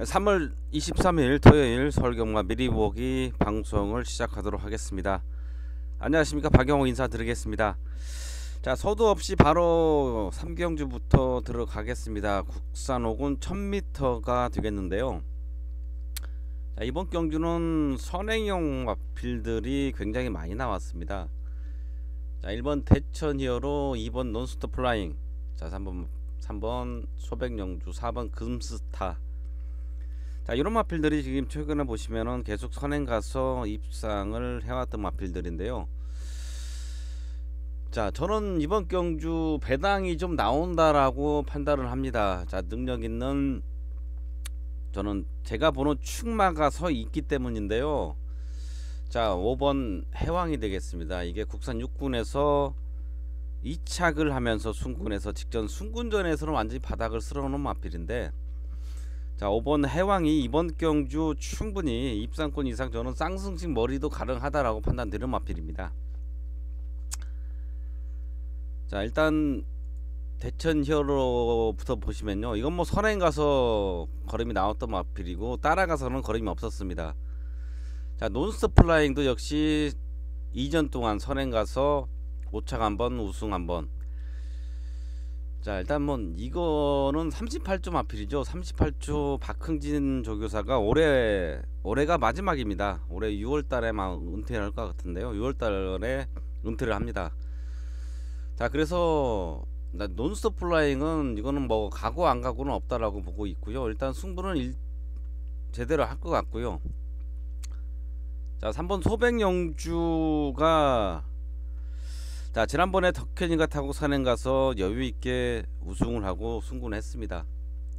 3월 23일 토요일 설경마 미리 보기 방송을 시작하도록 하겠습니다. 안녕하십니까 박영호 인사드리겠습니다. 자 서두 없이 바로 삼경주부터 들어가겠습니다. 국산 옥은 1000m가 되겠는데요. 자, 이번 경주는 선행용 마필들이 굉장히 많이 나왔습니다. 자 1번 대천 히어로 2번 논스톱 플라잉 자 3번 3번 소백영주 4번 금스타 자 이런 마필들이 지금 최근에 보시면은 계속 선행 가서 입상을 해왔던 마필들인데요. 자 저는 이번 경주 배당이 좀 나온다라고 판단을 합니다. 자 능력 있는 저는 제가 보는 축마가 서 있기 때문인데요. 자 5번 해왕이 되겠습니다. 이게 국산 육군에서 이착을 하면서 순군에서 직전 순군전에서는 완전히 바닥을 쓸어놓은 마필인데 자 5번 해왕이 이번 경주 충분히 입상권 이상 저는 쌍승식 머리도 가능하다라고 판단되는 마필입니다. 자 일단 대천 히어로부터 보시면요 이건 뭐 선행 가서 걸음이 나왔던 마필이고 따라가서는 걸음이 없었습니다. 자 논스톱 플라잉도 역시 2전 동안 선행 가서 오착 한번 우승 한번 자 일단 뭐 이거는 38조 마필이죠. 38조 박흥진 조교사가 올해 올해가 마지막입니다. 올해 6월달에 막 은퇴를 할 것 같은데요. 6월달에 은퇴를 합니다. 자 그래서 논스톱 플라잉은 이거는 뭐 가고 안 가고는 없다라고 보고 있고요. 일단 승부는 일, 제대로 할 것 같고요. 자 3번 소백영주가 자 지난번에 덕현이가 타고 산행 가서 여유 있게 우승을 하고 승군을 했습니다.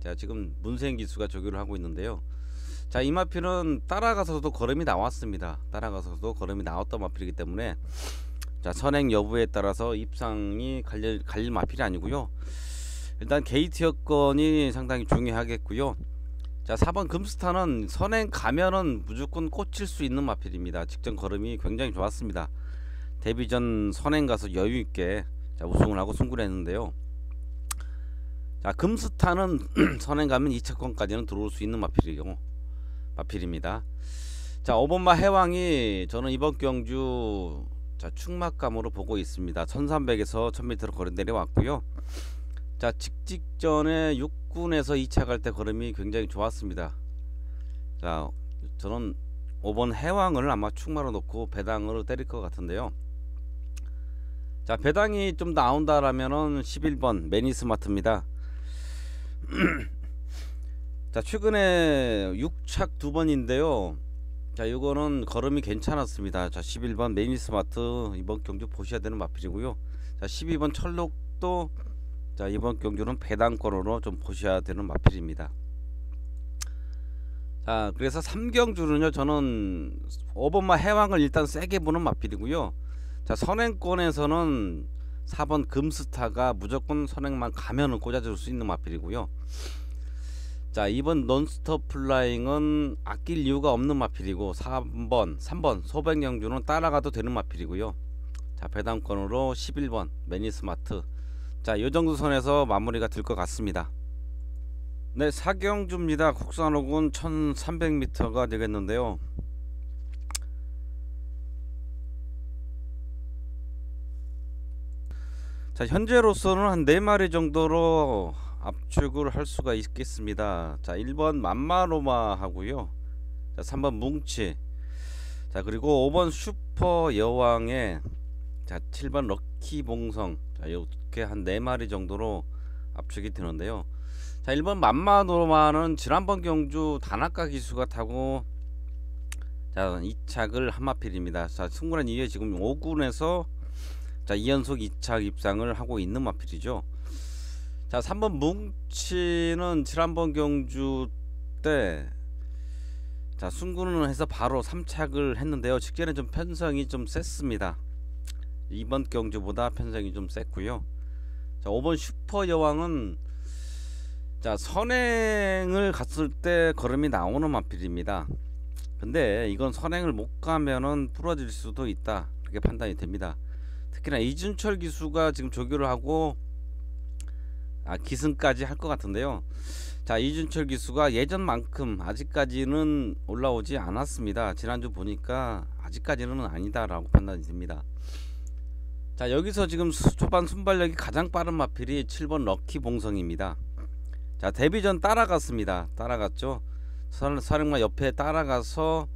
자 지금 문생 기수가 조교를 하고 있는데요. 자 이 마필은 따라가서도 걸음이 나왔습니다. 따라가서도 걸음이 나왔던 마필이기 때문에 자 선행 여부에 따라서 입상이 갈릴, 갈릴 마필이 아니고요. 일단 게이트 여건이 상당히 중요하겠고요. 자 4번 금스타는 선행 가면은 무조건 꽂힐 수 있는 마필입니다. 직전 걸음이 굉장히 좋았습니다. 데뷔 전 선행 가서 여유 있게 자, 우승을 하고 승부를 했는데요. 자 금스타는 선행 가면 2차권까지는 들어올 수 있는 마필이고 마필입니다. 자 5번마 해왕이 저는 이번 경주 자 충막감으로 보고 있습니다. 1300에서 1000m로 걸어 내려왔고요. 자 직직전에 6군에서 2차 갈 때 걸음이 굉장히 좋았습니다. 자 저는 5번 해왕을 아마 충마로 놓고 배당으로 때릴 것 같은데요. 자 배당이 좀 나온다라면은 11번 매니스마트입니다. 자 최근에 6착 두 번인데요. 자 이거는 걸음이 괜찮았습니다. 자 11번 매니스마트 이번 경주 보셔야 되는 마필이고요. 자 12번 철록도 자 이번 경주는 배당권으로 좀 보셔야 되는 마필입니다. 자 그래서 3경주는요 저는 5번마 해왕을 일단 세게 보는 마필이고요. 자 선행권에서는 4번 금스타가 무조건 선행만 가면은 꽂아줄 수 있는 마필이고요. 자 2번 논스톱 플라잉은 아낄 이유가 없는 마필이고 3번 3번 소백영주는 따라가도 되는 마필이고요. 자 배당권으로 11번 매니스마트 자 요정도 선에서 마무리가 될 것 같습니다. 네 사경주입니다. 국산옥은 1300m가 되겠는데요. 자 현재로서는 한 4마리 정도로 압축을 할 수가 있겠습니다. 자 1번 맘마로마 하고요. 자 3번 뭉치. 자 그리고 5번 슈퍼 여왕의 자 7번 럭키 봉성. 자 이렇게 한 4마리 정도로 압축이 되는데요. 자 1번 맘마로마는 지난번 경주 단아까 기수가 타고 자 2착을 한마필입니다. 자 승부란 이후에 지금 5군에서 자 2연속 2차 입상을 하고 있는 마필이죠. 자 3번 뭉치는 지난번 경주 때 자 순군을 해서 바로 3착을 했는데요. 직전에 좀 편성이 좀 셌습니다. 이번 경주보다 편성이 좀 셌고요. 자 5번 슈퍼 여왕은 자 선행을 갔을 때 걸음이 나오는 마필입니다. 근데 이건 선행을 못 가면은 부러질 수도 있다. 그렇게 판단이 됩니다 특히나 이준철 기수가 지금 조교를 하고 아, 기승까지 할 것 같은데요. 자 이준철 기수가 예전만큼 아직까지는 올라오지 않았습니다. 지난주 보니까 아직까지는 아니다라고 판단이 됩니다. 자 여기서 지금 수- 초반 순발력이 가장 빠른 마필이 7번 럭키 봉성입니다. 자 데뷔전 따라갔습니다. 따라갔죠. 선- 선행마 옆에 따라가서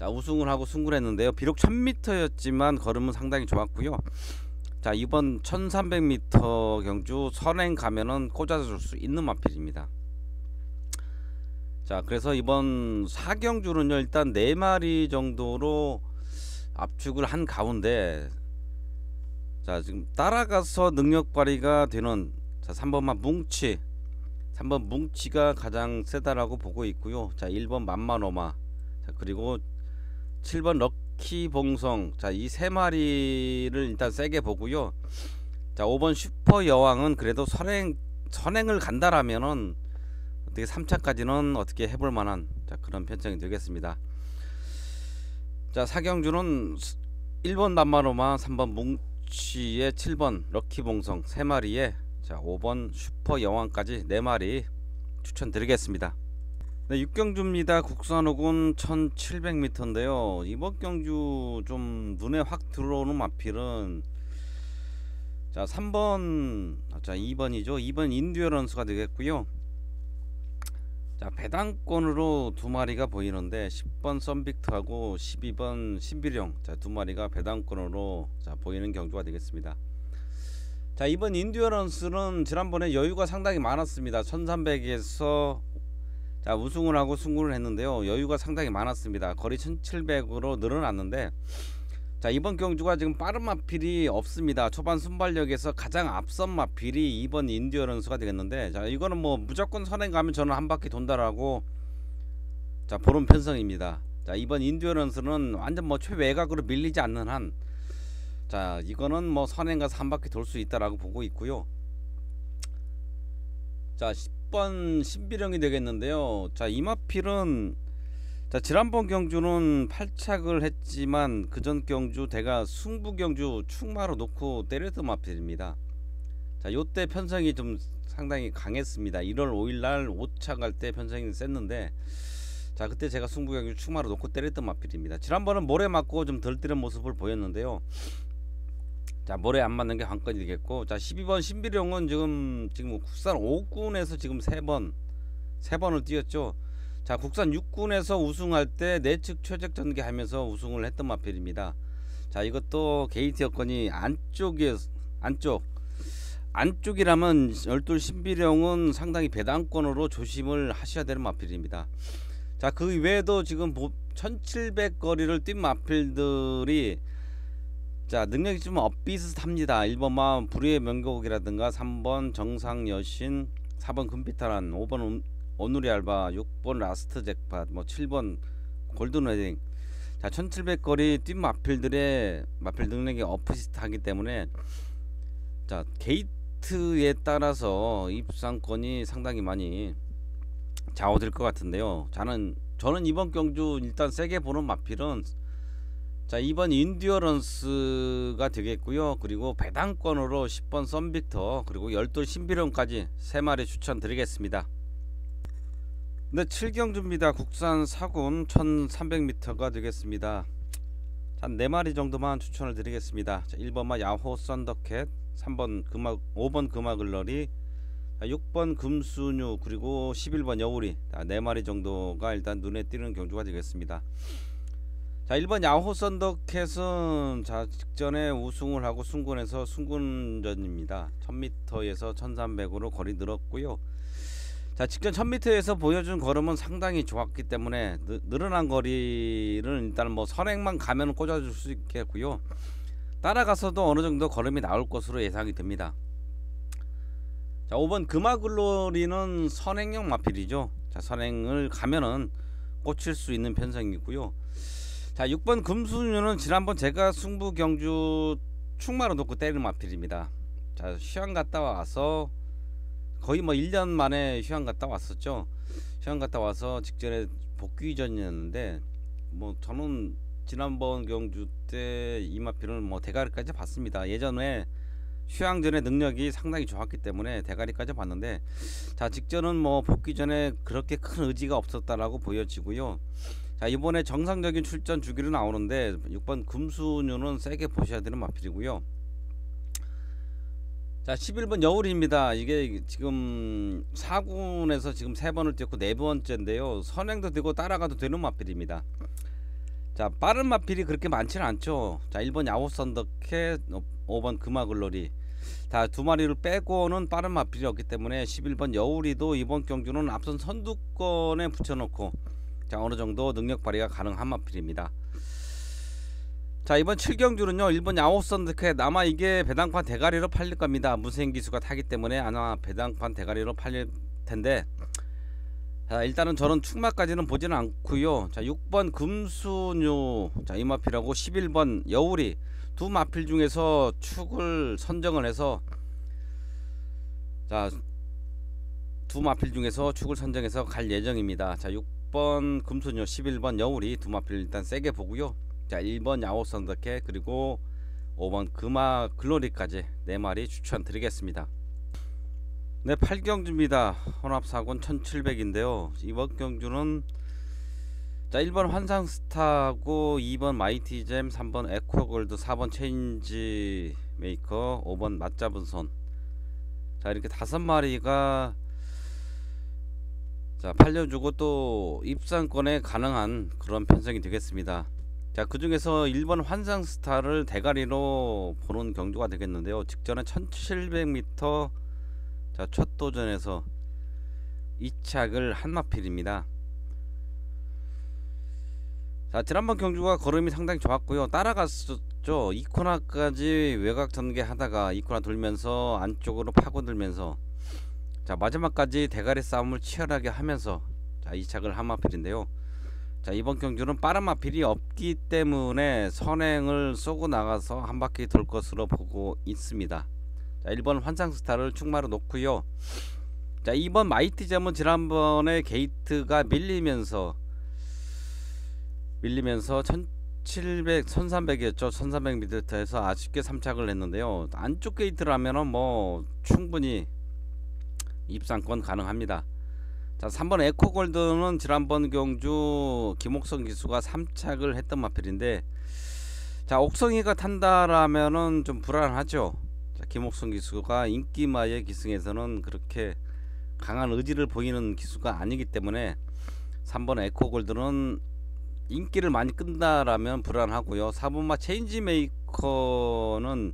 자 우승을 하고 승부를 했는데요. 비록 1000m였지만 걸음은 상당히 좋았고요. 자 이번 1300m 경주 선행 가면은 꽂아줄 수 있는 마필입니다. 자 그래서 이번 4경주는요 일단 4마리 정도로 압축을 한 가운데 자 지금 따라가서 능력 발휘가 되는 자 3번만 뭉치 3번 뭉치가 가장 세다라고 보고 있고요 자 1번 만만오마 자 그리고 7번 럭키 봉성. 자 이 세 마리를 일단 세게 보고요. 자 5번 슈퍼 여왕은 그래도 선행 선행을 간다라면은 어떻게 3차까지는 어떻게 해볼 만한 자 그런 편성이 되겠습니다. 자 사경주는 1번 만만오마 3번 뭉치의 7번 럭키 봉성 세 마리에 자 5번 슈퍼 여왕까지 네 마리 추천드리겠습니다 네, 6경주입니다. 국산호군 1700m인데요. 이번 경주 좀 눈에 확 들어오는 마필은 자 3번 아, 자 2번이죠. 2번 인듀어런스가 되겠고요. 자 배당권으로 두 마리가 보이는데 10번 썬빅트하고 12번 신비령 자두 마리가 배당권으로 자 보이는 경주가 되겠습니다. 자 이번 인듀어런스는 지난번에 여유가 상당히 많았습니다. 1300에서 자 우승을 하고 승부를 했는데요. 여유가 상당히 많았습니다. 거리 1700으로 늘어났는데 자 이번 경주가 지금 빠른 마필이 없습니다. 초반 순발력에서 가장 앞선 마필이 2번 인디어런스가 되겠는데 자 이거는 뭐 무조건 선행 가면 저는 한 바퀴 돈다라고 자 보는 편성입니다. 자 이번 인디어런스는 완전 뭐 최외곽으로 밀리지 않는 한 자 이거는 뭐 선행 가서 한 바퀴 돌 수 있다라고 보고 있고요. 자 10번 신비령이 되겠는데요. 자 이마필은 자 지난번 경주는 8착을 했지만 그전 경주 대가 승부 경주 충마로 놓고 때렸던 마필입니다. 자 요때 편성이 좀 상당히 강했습니다. 1월 5일날 5착 할때 편성이 셌는데 자 그때 제가 승부 경주 충마로 놓고 때렸던 마필입니다. 지난번은 모래 맞고 좀덜 뛰는 모습을 보였는데요. 자 모래 안 맞는 게 관건이 되겠고 자 12번 신비령은 지금 지금 국산 5군에서 지금 세번 세 번을 뛰었죠. 자 국산 6군에서 우승할 때 내측 최적 전개하면서 우승을 했던 마필입니다. 자 이것도 게이트 여건이 안쪽에 안쪽 안쪽이라면 열둘 신비령은 상당히 배당권으로 조심을 하셔야 되는 마필입니다. 자 그 외에도 지금 1700 거리를 뛴 마필들이 자 능력이 좀 엇비슷합니다. 1번만 불의의 명곡이라든가 3번 정상 여신 4번 금비타란 5번 오누리 알바 6번 라스트 잭팟 뭐 7번 골든 웨딩. 자 1700거리 뛴 마필들의 마필 능력이 엇비슷하기 때문에 자 게이트에 따라서 입상권이 상당히 많이 좌우될 것 같은데요. 저는 저는 이번 경주 일단 세게 보는 마필은 자 이번 인듀어런스가 되겠고요. 그리고 배당권으로 10번 썬빅터 그리고 열돌 신비령까지 3마리 추천드리겠습니다. 네 7경주입니다. 국산 사군 1300m가 되겠습니다. 한 4마리 정도만 추천을 드리겠습니다. 자, 1번마 야호 썬더캣 3번 금화 5번 금화글러리 6번 금수뉴 그리고 11번 여우리. 4마리 정도가 일단 눈에 띄는 경주가 되겠습니다 자 1번 야호 썬더캣은 자 직전에 우승을 하고 순군에서 순군전입니다. 1000m에서 1300으로 거리 늘었고요. 자 직전 1000m에서 보여준 걸음은 상당히 좋았기 때문에 느, 늘어난 거리를 일단 뭐 선행만 가면 꽂아줄 수 있겠고요. 따라가서도 어느 정도 걸음이 나올 것으로 예상이 됩니다. 자 5번 금화글로리는 선행형 마필이죠. 자 선행을 가면은 꽂힐 수 있는 편성이고요 자 6번 금수녀는 지난번 제가 승부 경주 충마로 놓고 때리는 마필입니다. 자 휴양 갔다 와서 거의 뭐 1년 만에 휴양 갔다 왔었죠. 휴양 갔다 와서 직전에 복귀 전이었는데 뭐 저는 지난번 경주 때 이 마필은 뭐 대가리까지 봤습니다. 예전에 휴양전의 능력이 상당히 좋았기 때문에 대가리까지 봤는데 자 직전은 뭐 복귀 전에 그렇게 큰 의지가 없었다라고 보여지고요. 자 이번에 정상적인 출전 주기로 나오는데 6번 금수녀는 세게 보셔야 되는 마필이고요. 자 11번 여울입니다. 이게 지금 4군에서 지금 세 번을 뛰었고 네 번째인데요. 선행도 되고 따라가도 되는 마필입니다. 자 빠른 마필이 그렇게 많지는 않죠. 자 1번 야호 선덕해 5번 금화글로리 다두 마리를 빼고는 빠른 마필이 없기 때문에 11번 여울이도 이번 경주는 앞선 선두권에 붙여놓고 자 어느 정도 능력 발휘가 가능한 마필입니다. 자 이번 7경주는요 1번 야호 선덕해 아마 이게 배당판 대가리로 팔릴 겁니다. 무생 기수가 타기 때문에 아마 배당판 대가리로 팔릴 텐데 자 일단은 저는 축마까지는 보지는 않고요 자 6번 금수녀 자 이 마필하고 11번 여울이 두 마필 중에서 축을 선정을 해서 자 두 마필 중에서 축을 선정해서 갈 예정입니다 자 6 번 금수녀 11번 여울이 두 마필 일단 세게 보고요. 자 1번 야호 선덕해 그리고 5번 금화 글로리까지 네 마리 추천드리겠습니다. 네 8경주입니다. 혼합사곤 1700인데요. 이번 경주는 자 1번 환상스타고 2번 마이티잼 3번 에코골드 4번 체인지 메이커 5번 맞잡은 손자 이렇게 다섯 마리가 자 팔려주고 또 입상권에 가능한 그런 편성이 되겠습니다 자 그중에서 1번 환상스타를 대가리로 보는 경주가 되겠는데요 직전에 1700m 자, 첫 도전에서 이착을 한마필입니다. 자, 지난번 경주가 걸음이 상당히 좋았고요. 따라갔었죠. 이 코너까지 외곽 전개 하다가 이 코너 돌면서 안쪽으로 파고들면서 자, 마지막까지 대가리 싸움을 치열하게 하면서 자, 이착을 한마필인데요. 자, 이번 경주는 빠른 마필이 없기 때문에 선행을 쏘고 나가서 한 바퀴 돌 것으로 보고 있습니다. 자 1번 환상스타를 충마로 놓고요 자 2번 마이티점은 지난번에 게이트가 밀리면서 밀리면서 1700 1300이었죠 1300m에서 아쉽게 3착을 했는데요 안쪽 게이트라면은 뭐 충분히 입상권 가능합니다 자 3번 에코골드는 지난번 경주 김옥성 기수가 3착을 했던 마필인데 자 옥성이가 탄다라면은 좀 불안하죠 자, 김옥성 기수가 인기마의 기승에서는 그렇게 강한 의지를 보이는 기수가 아니기 때문에 3번 에코골드는 인기를 많이 끈다라면 불안하고요. 4번마 체인지메이커는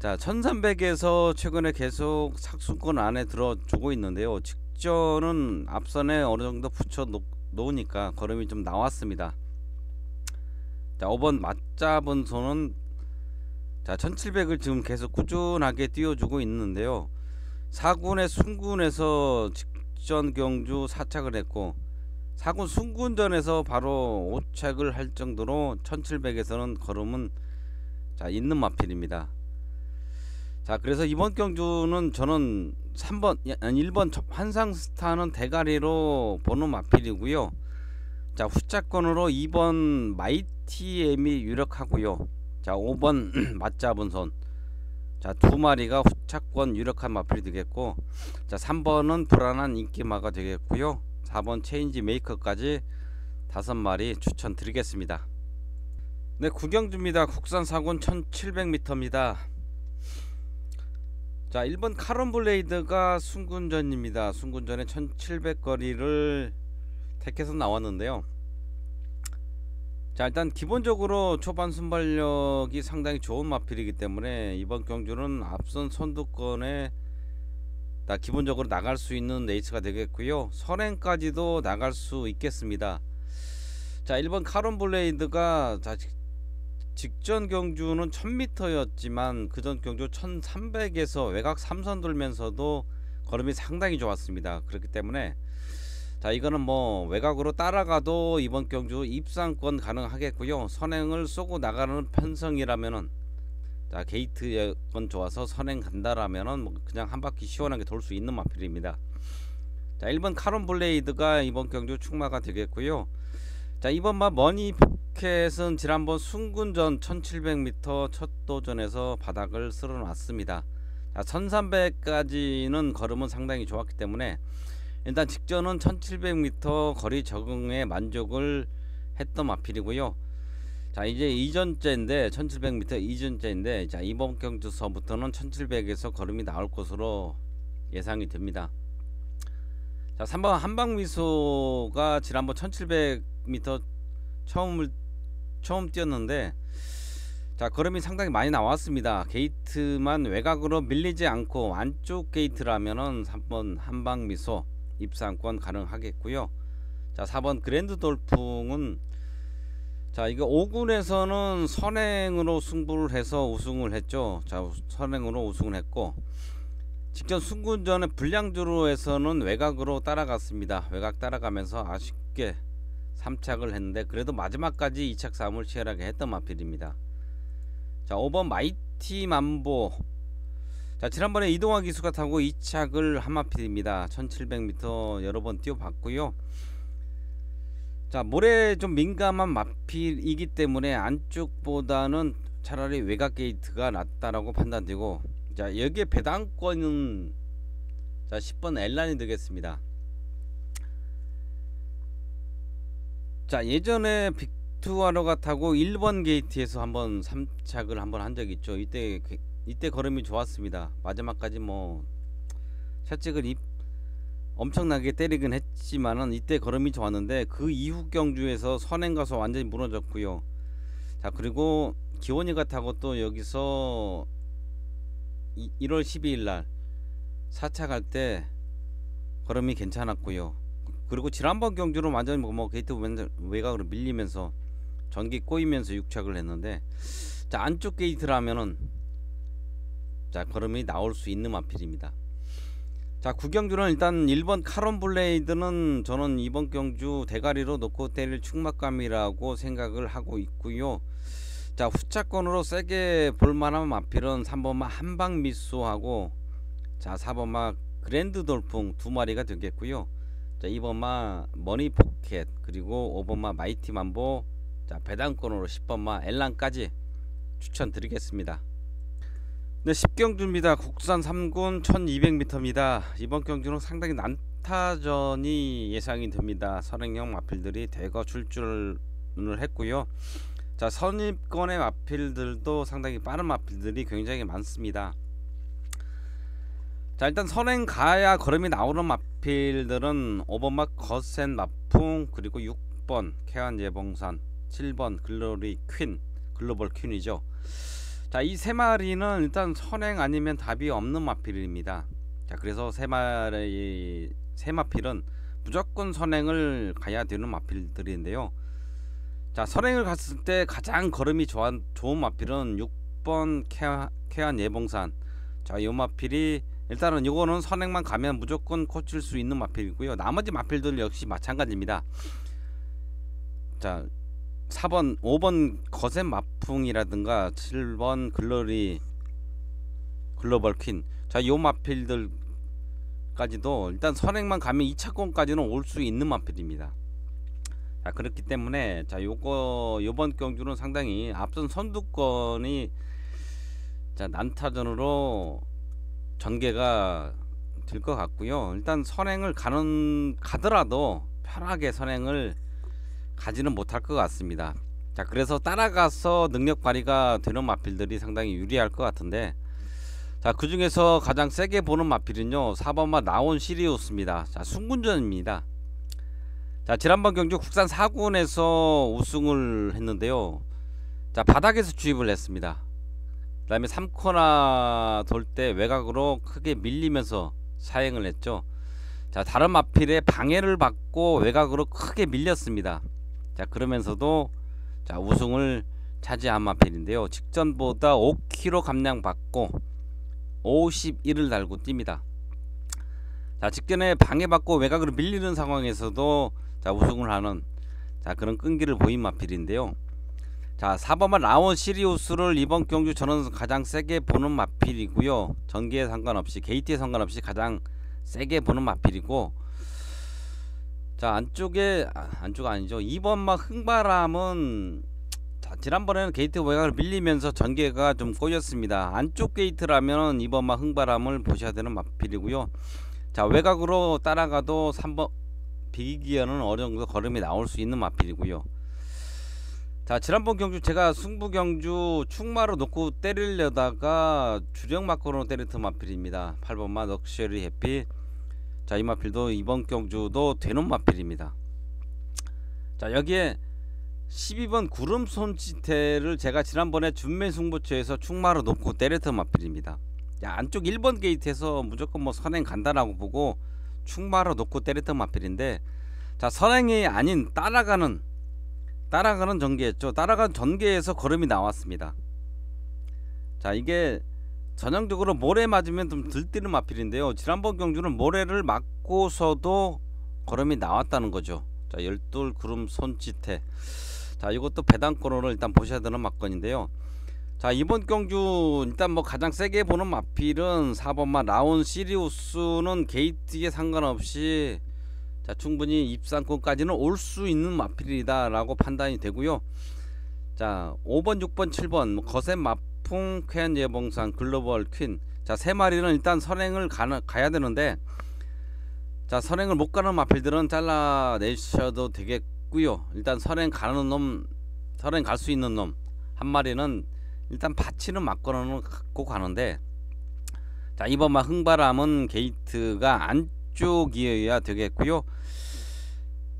자 1300에서 최근에 계속 상승권 안에 들어주고 있는데요. 직전은 앞선에 어느 정도 붙여 놓으니까 걸음이 좀 나왔습니다. 자 5번 맞잡은 손은 자 1700을 지금 계속 꾸준하게 띄워주고 있는데요 4군의 순군에서 직전 경주 4착을 했고 4군 순군전에서 바로 5착을 할 정도로 1700에서는 걸음은 자 있는 마필입니다 자 그래서 이번 경주는 저는 3번 1번 환상스타는 대가리로 보는 마필이고요. 자 후차권으로 2번 마이티엠이 유력하고요. 자 5번 맞잡은 손. 자두 마리가 후차권 유력한 마필이 되겠고 자 3번은 불안한 인기마가 되겠고요. 4번 체인지 메이커까지 다섯 마리 추천드리겠습니다. 네 구경주입니다. 국산 사군 1700m입니다 자 1번 카론블레이드가 순군전입니다. 순군전에 1700거리를 택해서 나왔는데요. 자 일단 기본적으로 초반 순발력이 상당히 좋은 마필이기 때문에 이번 경주는 앞선 선두권에 다 기본적으로 나갈 수 있는 레이스가 되겠고요. 선행까지도 나갈 수 있겠습니다. 자 1번 카론 블레이드가 자, 직전 경주는 1000m였지만 그전 경주 1300에서 외곽 3선 돌면서도 걸음이 상당히 좋았습니다. 그렇기 때문에 자 이거는 뭐 외곽으로 따라가도 이번 경주 입상권 가능하겠고요. 선행을 쏘고 나가는 편성이라면은 자 게이트 여건 좋아서 선행 간다라면은 뭐 그냥 한 바퀴 시원하게 돌 수 있는 마필입니다. 자 1번 카론 블레이드가 이번 경주 축마가 되겠고요 자 이번 마 머니 버켓은 지난번 순군전 1700m 첫 도전에서 바닥을 쓸어놨습니다. 자, 1300까지는 걸음은 상당히 좋았기 때문에 일단 직전은 1700m 거리 적응에 만족을 했던 마필이고요. 자 이제 이전째인데 1700m 이전째인데 자 이번 경주서부터는 1700에서 걸음이 나올 것으로 예상이 됩니다. 자 3번 한방미소가 지난번 1700m 처음을 처음 뛰었는데 자 걸음이 상당히 많이 나왔습니다. 게이트만 외곽으로 밀리지 않고 안쪽 게이트라면은 3번 한방미소 입상권 가능하겠고요. 자 4번 그랜드 돌풍은 자 이거 5군에서는 선행으로 승부를 해서 우승을 했죠. 자 선행으로 우승을 했고 직전 승군전에 불량주로에서는 외곽으로 따라갔습니다. 외곽 따라가면서 아쉽게 3착을 했는데 그래도 마지막까지 2착 싸움을 치열하게 했던 마필입니다. 자 5번 마이티 만보 자 지난번에 이동화 기수가 타고 2착을 한 마필입니다. 1700m 여러 번 뛰어봤고요. 자 모래 좀 민감한 마필이기 때문에 안쪽보다는 차라리 외곽 게이트가 낫다라고 판단되고 자 여기에 배당권은 자 10번 엘란이 되겠습니다. 자 예전에 빅투아로가 타고 1번 게이트에서 한번 3착을 한번 한 적이 있죠. 이때 이때 걸음이 좋았습니다. 마지막까지 뭐 샷찍을 입 엄청나게 때리긴 했지만은 이때 걸음이 좋았는데 그 이후 경주에서 선행 가서 완전히 무너졌고요. 자 그리고 기원이가 타고 또 여기서 1월 12일 날 4차 갈 때 걸음이 괜찮았고요. 그리고 지난번 경주로 완전히 뭐, 뭐 게이트 외곽으로 밀리면서 전기 꼬이면서 6착을 했는데 자 안쪽 게이트라면은 자 걸음이 나올 수 있는 마필입니다. 자 구경주는 일단 1번 카론 블레이드는 저는 이번 경주 대가리로 놓고 때릴 충막감이라고 생각을 하고 있고요. 자 후차권으로 세게 볼만한 마필은 3번마 한방 미소하고 자 4번마 그랜드 돌풍 두 마리가 되겠고요. 자 2번마 머니 포켓 그리고 5번마 마이티 만보 자 배당권으로 10번마 엘란까지 추천드리겠습니다. 네 10경주입니다. 국산 3군 1200m입니다. 이번 경주는 상당히 난타전이 예상이 됩니다. 선행형 마필들이 대거 출전을 했고요. 자 선입권의 마필들도 상당히 빠른 마필들이 굉장히 많습니다. 자 일단 선행 가야 걸음이 나오는 마필들은 5번마 거센 마풍 그리고 6번 케안 예봉산 7번 글로리 퀸 글로벌 퀸이죠. 자 이 세 마리는 일단 선행 아니면 답이 없는 마필입니다. 자 그래서 세 마리 세 마필은 무조건 선행을 가야 되는 마필들인데요. 자 선행을 갔을 때 가장 걸음이 좋아, 좋은 마필은 6번 케안 예봉산 자이 마필이 일단은 이거는 선행만 가면 무조건 꽂힐 수 있는 마필이고요. 나머지 마필들 역시 마찬가지입니다. 자 4번 5번 거센 마풍이라든가 7번 글로리 글로벌 퀸 자 요 마필들까지도 일단 선행만 가면 2차권까지는 올 수 있는 마필입니다. 자 그렇기 때문에 자 요거 요번 경주는 상당히 앞선 선두권이 자 난타전으로 전개가 될 것 같고요. 일단 선행을 가는 가더라도 편하게 선행을 가지는 못할 것 같습니다. 자 그래서 따라가서 능력 발휘가 되는 마필들이 상당히 유리할 것 같은데 자 그 중에서 가장 세게 보는 마필은요 4번마 나온 시리우스입니다. 자 순군전입니다. 자 지난번 경주 국산 4군에서 우승을 했는데요 자 바닥에서 주입을 했습니다 그 다음에 3코나 돌 때 외곽으로 크게 밀리면서 사행을 했죠. 자 다른 마필에 방해를 받고 외곽으로 크게 밀렸습니다. 자 그러면서도 자 우승을 차지한 마필인데요. 직전보다 5kg 감량 받고 51을 달고 뜁니다. 자 직전에 방해받고 외곽으로 밀리는 상황에서도 자 우승을 하는 자 그런 끈기를 보인 마필인데요. 자 4번만 라온 시리우스를 이번 경주 저는 가장 세게 보는 마필이고요. 전기에 상관없이 게이트에 상관없이 가장 세게 보는 마필이고 자 안쪽에 아, 안쪽 아니죠. 2번마 흥바람은 지난번에는 게이트 외곽을 밀리면서 전개가 좀 꼬였습니다. 안쪽 게이트라면 이번만 흥바람을 보셔야 되는 마필이고요. 자 외곽으로 따라가도 3번 비기기어는 어느 정도 걸음이 나올 수 있는 마필이고요. 자 지난번 경주 제가 승부 경주 충마로 놓고 때리려다가 주력 막고로 때렸던 마필입니다. 8번마 럭셔리 해피 자이 마필도 이번 경주도 되는 마필입니다. 자 여기에 12번 구름 손지태를 제가 지난번에 준매 승부처에서 충마로 놓고 때렸던 마필입니다. 야, 안쪽 1번 게이트에서 무조건 뭐 선행 간다라고 보고 충마로 놓고 때렸던 마필인데 자 선행이 아닌 따라가는 따라가는 전개였죠. 따라가는 전개에서 걸음이 나왔습니다. 자 이게 전형적으로 모래 맞으면 좀 들뛰는 마필인데요. 지난번 경주는 모래를 맞고서도 걸음이 나왔다는 거죠. 자 열돌 구름 손짓해 자 이것도 배당권으로 일단 보셔야 되는 막건인데요. 자 이번 경주 일단 뭐 가장 세게 보는 마필은 4번마 라운 시리우스는 게이트에 상관없이 자 충분히 입상권까지는 올 수 있는 마필이다 라고 판단이 되고요. 자 5번 6번 7번 뭐 거센 마풍 쾌한 예봉산 글로벌 퀸 자 세 마리는 일단 선행을 가는, 가야 되는데 자 선행을 못 가는 마필들은 잘라 내셔도 되겠고요. 일단 선행 가는 놈 선행 갈 수 있는 놈 한 마리는 일단 받치는 막거는 갖고 가는데 자 이번 막 흥바람은 게이트가 안 쪽이어야 되겠고요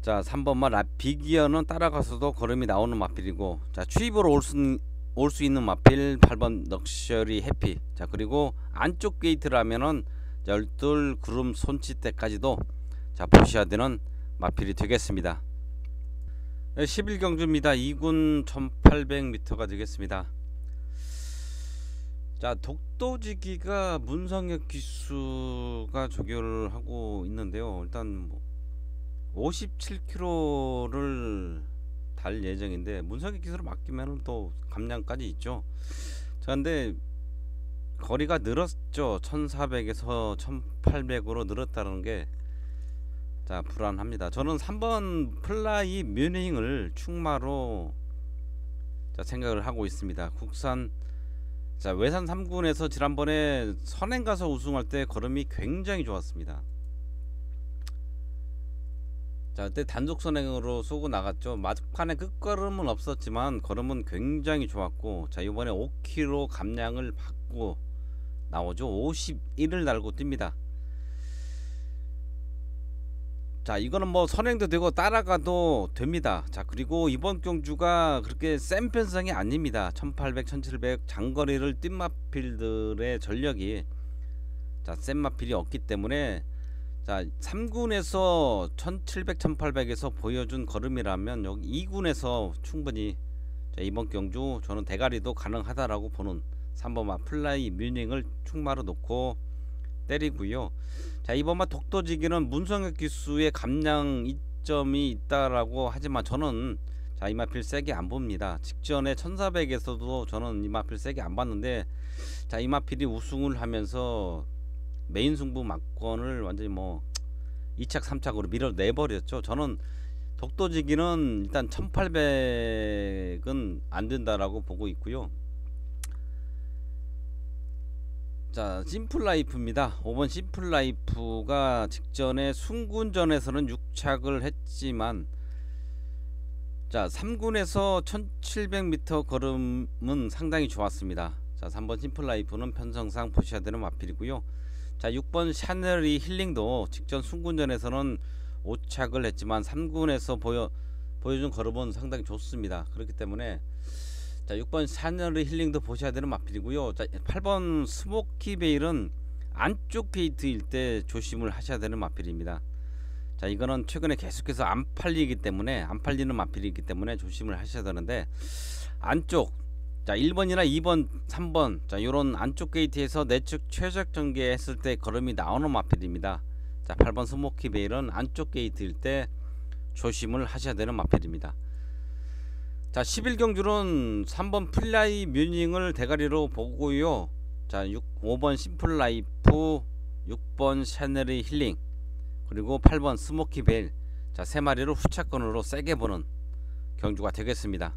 자 3번만 라 비기어는 따라가서도 걸음이 나오는 마필이고 자 추입으로 올 수 올 수 있는 마필 8번 럭셔리 해피. 자 그리고 안쪽 게이트라면은 열둘 구름 손짓대까지도 자 보셔야 되는 마필이 되겠습니다. 11경주입니다. 2군 1800m가 되겠습니다. 자 독도지기가 문성혁 기수가 조교를 하고 있는데요. 일단 뭐 57km를 달 예정인데 문성혁 기수를 맡기면 또 감량까지 있죠. 자 근데 거리가 늘었죠. 1400에서 1800으로 늘었다는 게 자 불안합니다. 저는 3번 플라이 뮤닝을 충마로 자 생각을 하고 있습니다. 국산 자 외산 3군에서 지난번에 선행 가서 우승할 때 걸음이 굉장히 좋았습니다. 자 그때 단독 선행으로 쏘고 나갔죠. 막판에 끝걸음은 없었지만 걸음은 굉장히 좋았고 자 이번에 5km 감량을 받고 나오죠. 51을 달고 뜁니다. 자 이거는 뭐 선행도 되고 따라가도 됩니다 자 그리고 이번 경주가 그렇게 센 편성이 아닙니다 1800 1700 장거리를 뛴 마필들의 전력이 자센 마필이 없기 때문에 자 3군에서 1700 1800에서 보여준 걸음이라면 여기 2군에서 충분히 자, 이번 경주 저는 대가리도 가능하다라고 보는 3번마 플라이 뮤닝을 충마로 놓고 때리고요. 자 이번만 독도지기는 문성혁 기수의 감량 이점이 있다라고 하지만 저는 자 이마필 세게 안 봅니다. 직전에 1400에서도 저는 이마필 세게 안 봤는데 자 이마필이 우승을 하면서 메인 승부 막권을 완전히 뭐 2착 3착으로 밀어내 버렸죠. 저는 독도지기는 일단 1800은 안 된다라고 보고 있고요. 자 심플라이프입니다 5번 심플라이프가 직전에 순군전에서는 6착을 했지만 자 3군에서 1700m 걸음은 상당히 좋았습니다 자 3번 심플라이프는 편성상 보셔야 되는 마필이고요 자 6번 샤넬이 힐링도 직전 순군전에서는 5착을 했지만 3군에서 보여 보여준 걸음은 상당히 좋습니다. 그렇기 때문에 자 6번 샤넬의 힐링도 보셔야 되는 마필이고요. 자 8번 스모키 베일은 안쪽 게이트일 때 조심을 하셔야 되는 마필입니다. 자 이거는 최근에 계속해서 안 팔리기 때문에 안 팔리는 마필이기 때문에 조심을 하셔야 되는데 안쪽 자 1번이나 2번 3번. 자 요런 안쪽 게이트에서 내측 최적 전개 했을 때 걸음이 나오는 마필입니다. 자 8번 스모키 베일은 안쪽 게이트일 때 조심을 하셔야 되는 마필입니다. 자 11경주는 3번 플라이 뮤닝을 대가리로 보고요. 자 6, 5번 심플 라이프 6번 샤넬의 힐링 그리고 8번 스모키 벨자 3마리를 후차권으로 세게 보는 경주가 되겠습니다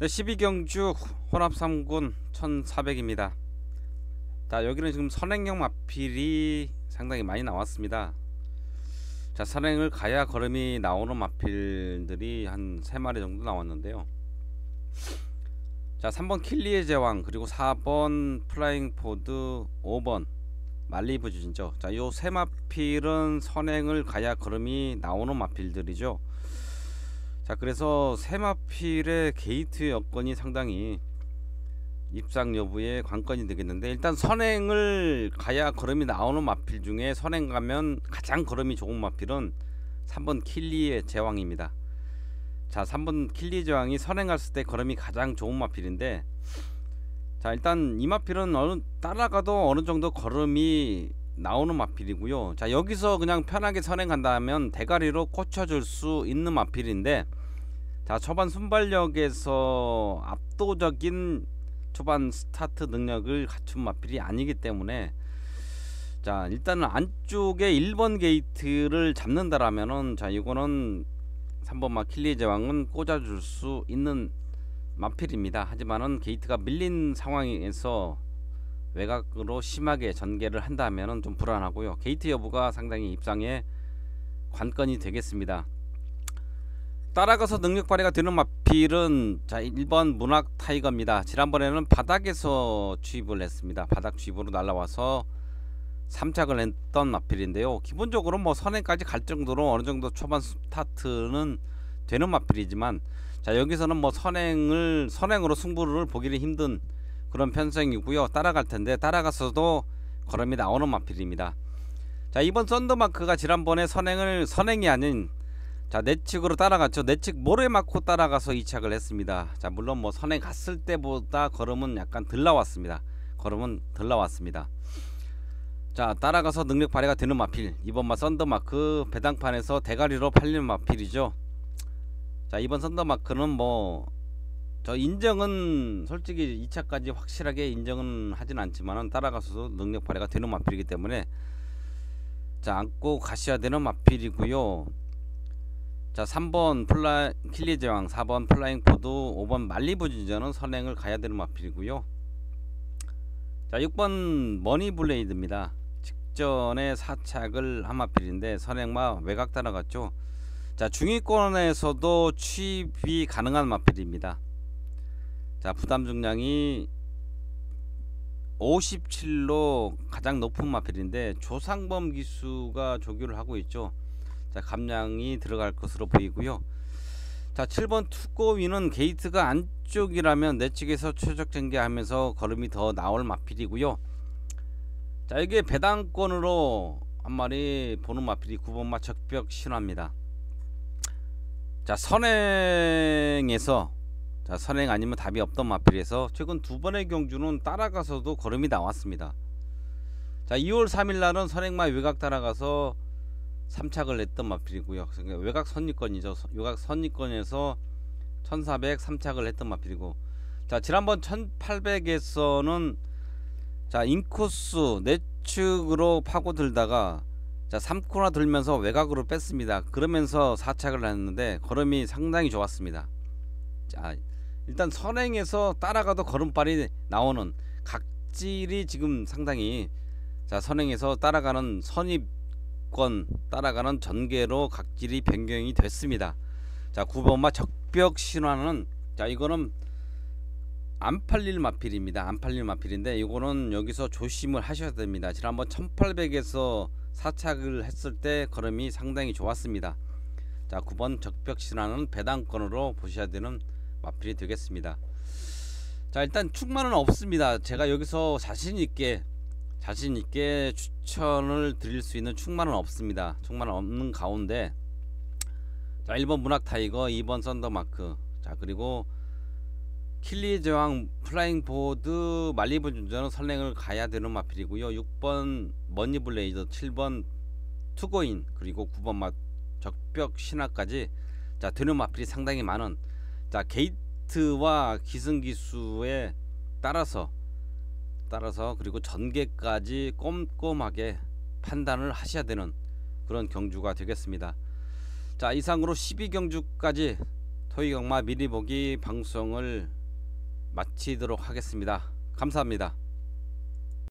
네, 12경주 혼합 3군 1400입니다. 자, 여기는 지금 선행형 마필이 상당히 많이 나왔습니다. 자, 선행을 가야 걸음이 나오는 마필들이 한 3마리 정도 나왔는데요. 자, 3번 킬리의 제왕, 그리고 4번 플라잉 포드, 5번 말리브 주진죠. 자, 요 세 마필은 선행을 가야 걸음이 나오는 마필들이죠. 자 그래서 세마필의 게이트 여건이 상당히 입상 여부의 관건이 되겠는데 일단 선행을 가야 걸음이 나오는 마필 중에 선행 가면 가장 걸음이 좋은 마필은 3번 킬리의 제왕입니다. 자 3번 킬리 제왕이 선행 갔을 때 걸음이 가장 좋은 마필인데 자 일단 이 마필은 어느 따라가도 어느 정도 걸음이 나오는 마필이고요. 자 여기서 그냥 편하게 선행한다면 대가리로 꽂혀줄 수 있는 마필인데 자 초반 순발력에서 압도적인 초반 스타트 능력을 갖춘 마필이 아니기 때문에 자 일단은 안쪽에 1번 게이트를 잡는다라면은 자 이거는 3번 마 킬리 제왕은 꽂아줄 수 있는 마필입니다. 하지만은 게이트가 밀린 상황에서 외곽으로 심하게 전개를 한다면 좀 불안하고요. 게이트 여부가 상당히 입상에 관건이 되겠습니다. 따라가서 능력 발휘가 되는 마필은 자 1번 문학 타이거입니다. 지난번에는 바닥에서 취입을 했습니다. 바닥 취입으로 날라와서 3착을 했던 마필인데요. 기본적으로 뭐 선행까지 갈 정도로 어느 정도 초반 스타트는 되는 마필이지만 자 여기서는 뭐 선행을 선행으로 승부를 보기는 힘든 그런 편성이고요. 따라갈 텐데 따라가서도 걸음이 나오는 마필입니다. 자 이번 썬더마크가 지난번에 선행을 선행이 아닌 자 내측으로 따라갔죠. 내측 모래 맞고 따라가서 이착을 했습니다. 자 물론 뭐 선행 갔을 때보다 걸음은 약간 덜 나왔습니다. 걸음은 덜 나왔습니다. 자 따라가서 능력 발휘가 되는 마필 이번마 썬더마크 배당판에서 대가리로 팔리는 마필이죠. 자 이번 썬더마크는 뭐 저 인정은 솔직히 2차까지 확실하게 인정은 하진 않지만은 따라가서도 능력 발휘가 되는 마필이기 때문에 자 안고 가셔야 되는 마필이고요. 자 3번 플라 킬리 제왕 4번 플라잉 포드 5번 말리부 진전은 선행을 가야 되는 마필이고요. 자 6번 머니 블레이드입니다. 직전에 사착을 한 마필인데 선행마 외곽 따라갔죠. 자 중위권에서도 취입이 가능한 마필입니다. 자 부담 중량이 57로 가장 높은 마필인데 조상범 기수가 조교를 하고 있죠. 자 감량이 들어갈 것으로 보이고요. 자 7번 투고위는 게이트가 안쪽이라면 내측에서 최적 전개하면서 걸음이 더 나올 마필이고요. 자 이게 배당권으로 한 마리 보는 마필이 9번 마 적벽 신화입니다. 자 선행에서 자 선행 아니면 답이 없던 마필에서 최근 두 번의 경주는 따라가서도 걸음이 나왔습니다. 자 2월 3일 날은 선행마 외곽 따라가서 3착을 냈던 마필이고요. 그러니까 외곽 선리권이죠. 외곽 선리권에서 1400 3착을 했던 마필이고 자 지난번 1800에서는 자 인코스 내측으로 파고들다가 자 3코나 들면서 외곽으로 뺐습니다. 그러면서 4착을 했는데 걸음이 상당히 좋았습니다. 자 일단 선행에서 따라가도 걸음발이 나오는 각질이 지금 상당히 자 선행에서 따라가는 선입권 따라가는 전개로 각질이 변경이 됐습니다. 자 9번마 적벽 신화는 자 이거는 안 팔릴 마필입니다. 안 팔릴 마필인데 이거는 여기서 조심을 하셔야 됩니다. 지난번 1800에서 사착을 했을 때 걸음이 상당히 좋았습니다. 자 9번 적벽 신화는 배당권으로 보셔야 되는 마필이 되겠습니다. 자 일단 충만은 없습니다. 제가 여기서 자신 있게 자신 있게 추천을 드릴 수 있는 충만은 없습니다. 충만은 없는 가운데 자 1번 문학 타이거 2번 썬더마크 자 그리고 킬리 제왕 플라잉 보드 말리브 준전은 설랭을 가야 되는 마필이고요 6번 머니 블레이드 7번 투고인 그리고 9번 마 적벽 신화까지 자 되는 마필이 상당히 많은 자 게이트와 기승기수에 따라서 따라서 그리고 전개까지 꼼꼼하게 판단을 하셔야 되는 그런 경주가 되겠습니다. 자 이상으로 12경주까지 토익 악마 미리 보기 방송을 마치도록 하겠습니다. 감사합니다.